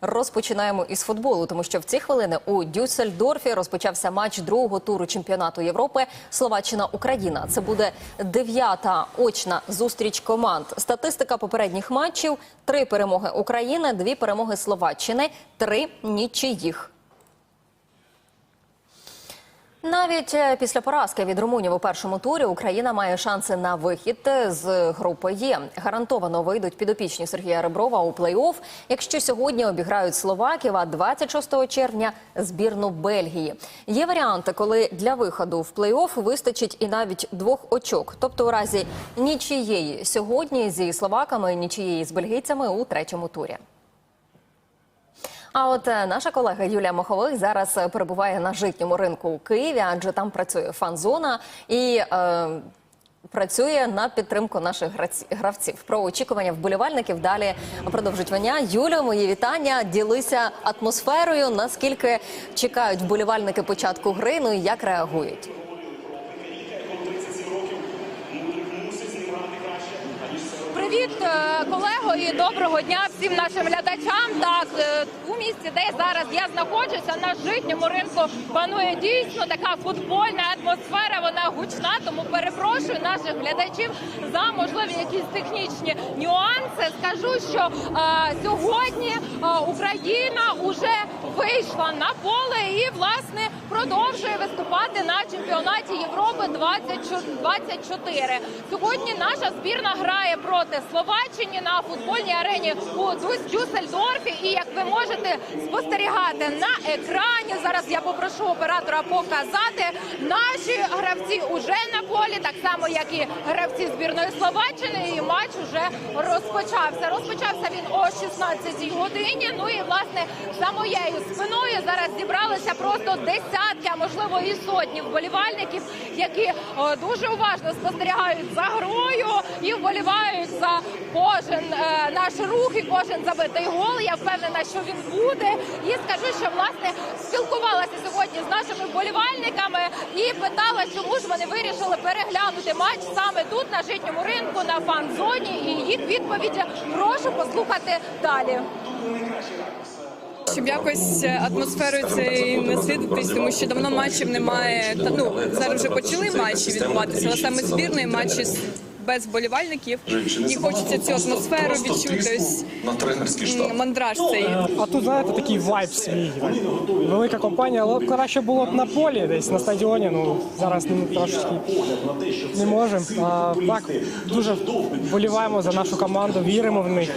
Розпочинаємо із футболу, тому що в ці хвилини у Дюссельдорфі розпочався матч другого туру чемпіонату Європи Словаччина-Україна. Це буде дев'ята очна зустріч команд. Статистика попередніх матчів: три перемоги України, дві перемоги Словаччини, три нічиїх. Навіть е, після поразки від румунів у першому турі Україна має шанси на вихід е, з групи Є. Гарантовано вийдуть підопічні Сергія Реброва у плей-офф, якщо сьогодні обіграють словаків, а 26 червня збірну Бельгії. Є варіанти, коли для виходу в плей-офф вистачить і навіть двох очок, тобто у разі нічиєї сьогодні зі словаками, нічиєї з бельгійцями у третьому турі. А от е, наша колега Юлія Мохових зараз е, перебуває на житньому ринку у Києві, адже там працює фан-зона і е, працює на підтримку наших гравців. Про очікування вболівальників далі продовжить Ваня. Юлю, мої вітання. Ділися атмосферою. Наскільки чекають вболівальники початку гри, ну і як реагують? Е, і доброго дня всім нашим глядачам. Так, е, у місці, де зараз я знаходжуся, на житньому ринку панує дійсно така футбольна атмосфера. Вона гучна, тому перепрошую наших глядачів за можливі якісь технічні нюанси. Скажу, що е, сьогодні е, Україна уже вийшла на поле і власне продовжує виступати на чемпіонаті Європи 2024. Сьогодні наша збірна грає проти Словаччини на футбольній арені у Дюс- Дюссельдорфі. І як ви можете спостерігати на екрані, зараз я попрошу оператора показати. Наші гравці уже на полі, так само як і гравці збірної Словаччини. І матч уже розпочався. Розпочався він о 16 годині. Ну і власне за моєю спиною зараз зібралися просто десятки, а можливо і сотні вболівальників, які дуже уважно спостерігають за грою вболівають за кожен е, наш рух і кожен забитий гол. Я впевнена, що він буде. І скажу, що власне спілкувалася сьогодні з нашими вболівальниками і питала, чому ж вони вирішили переглянути матч саме тут, на житньому ринку, на фан-зоні. І їх відповіді прошу послухати далі. Щоб якось е, атмосферою цієї насититись, тому що давно матчів немає. Та ну зараз вже почали матчі відбуватися, але саме збірної матчі без болівальників. І хочеться цю атмосферу відчути ось мандраж цей. А тут, знаєте, такий вайб свій. Велика компанія, але краще було б на полі, десь на стадіоні. Ну зараз ми трошечки не можемо. А так дуже вболіваємо за нашу команду, віримо в них.